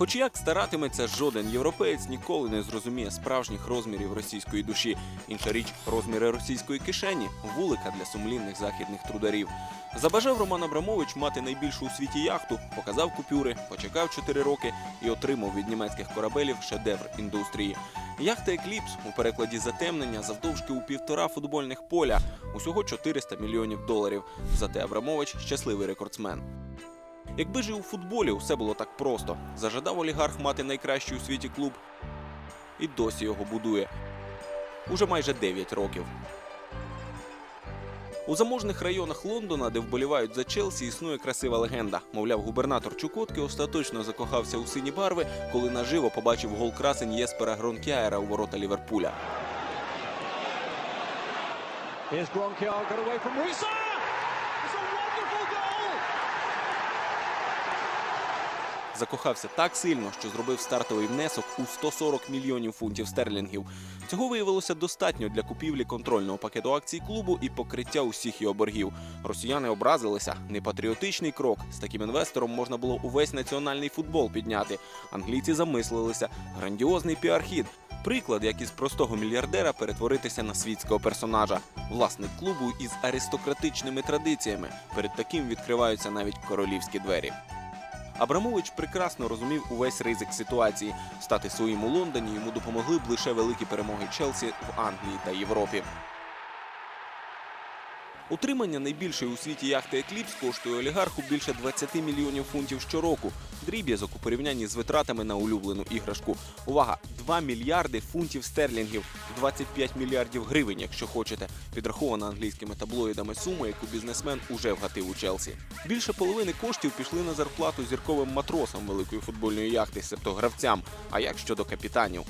Хоч як старатиметься, жоден європеєць ніколи не зрозуміє справжніх розмірів російської душі. Інша річ розміри російської кишені вулика для сумлінних західних трударів. Забажав Роман Абрамович мати найбільшу у світі яхту, показав купюри, почекав 4 роки і отримав від німецьких корабелів шедевр індустрії. Яхта Екліпс у перекладі затемнення завдовжки у півтора футбольних поля, усього 400 мільйонів доларів. Зате Абрамович щасливий рекордсмен. Якби ж і у футболі усе було так просто, зажадав олігарх мати найкращий у світі клуб, і досі його будує. Уже майже 9 років. У заможних районах Лондона, де вболівають за Челсі, існує красива легенда. Мовляв, губернатор Чукотки остаточно закохався у сині барви, коли наживо побачив гол красень Єспера Гронкяєра у ворота Ліверпуля. Here's Gronkiar, got away from Rusa! Закохався так сильно, що зробив стартовий внесок у 140 мільйонів фунтів стерлінгів. Цього виявилося достатньо для купівлі контрольного пакету акцій клубу і покриття усіх його боргів. Росіяни образилися. Непатріотичний крок. З таким інвестором можна було увесь національний футбол підняти. Англійці замислилися. Грандіозний піар-хід. Приклад, як із простого мільярдера перетворитися на світського персонажа, власник клубу із аристократичними традиціями. Перед таким відкриваються навіть королівські двері. Абрамович прекрасно розумів увесь ризик ситуації. Стати своїм у Лондоні йому допомогли б лише великі перемоги Челсі в Англії та Європі. Утримання найбільшої у світі яхти Екліпс коштує олігарху більше 20 мільйонів фунтів щороку. Дріб'язок у порівнянні з витратами на улюблену іграшку. Увага! 2 мільярди фунтів стерлінгів, 25 мільярдів гривень, якщо хочете. Підрахована англійськими таблоїдами сума, яку бізнесмен уже вгатив у Челсі. Більше половини коштів пішли на зарплату зірковим матросам великої футбольної яхти, себто гравцям. А як щодо капітанів?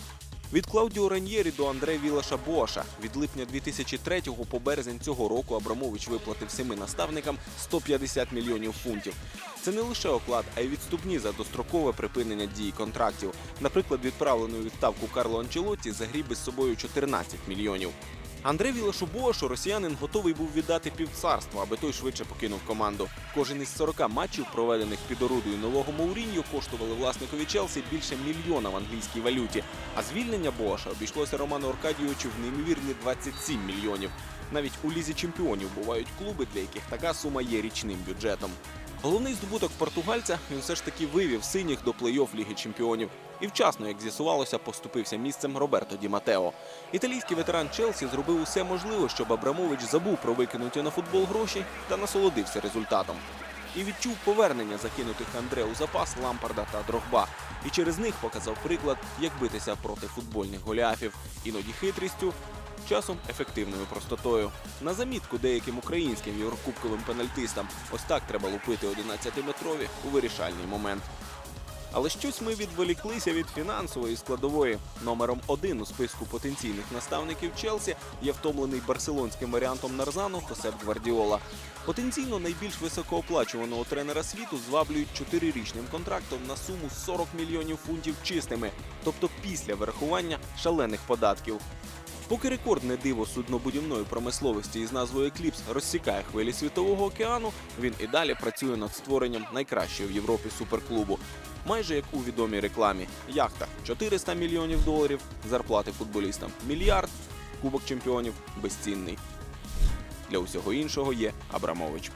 Від Клаудіо Раньєрі до Андре Вілаша Боша від липня 2003 по березень цього року Абрамович виплатив семи наставникам 150 мільйонів фунтів. Це не лише оклад, а й відступні за дострокове припинення дії контрактів. Наприклад, відправлену відставку Карло Анчелотті загріб із собою 14 мільйонів. Андре Вілашу Боашу росіянин готовий був віддати півцарства, аби той швидше покинув команду. Кожен із 40 матчів, проведених під орудою нового Мауріньо, коштували власникові Челсі більше мільйона в англійській валюті. А звільнення Боаша обійшлося Роману Аркадійовичу в неймовірні 27 мільйонів. Навіть у лізі чемпіонів бувають клуби, для яких така сума є річним бюджетом. Головний здобуток португальця він все ж таки вивів синіх до плей-офф Ліги Чемпіонів. І вчасно, як з'ясувалося, поступився місцем Роберто Ді Матео. Італійський ветеран Челсі зробив усе можливе, щоб Абрамович забув про викинуті на футбол гроші та насолодився результатом. І відчув повернення закинутих Андре у запас Лампарда та Дрогба. І через них показав приклад, як битися проти футбольних голіафів, іноді хитрістю, часом ефективною простотою. На замітку деяким українським єврокубковим пенальтистам ось так треба лупити 11-метрові у вирішальний момент. Але щось ми відволіклися від фінансової складової. Номером один у списку потенційних наставників Челсі є втомлений барселонським варіантом Нарзану Хосеп Гвардіола. Потенційно найбільш високооплачуваного тренера світу зваблюють чотирирічним контрактом на суму 40 мільйонів фунтів чистими, тобто після врахування шалених податків. Поки рекордне диво суднобудівної промисловості із назвою Екліпс розсікає хвилі світового океану, він і далі працює над створенням найкращого в Європі суперклубу. Майже як у відомій рекламі: яхта 400 мільйонів доларів, зарплати футболістам мільярд, кубок чемпіонів безцінний. Для усього іншого є Абрамович.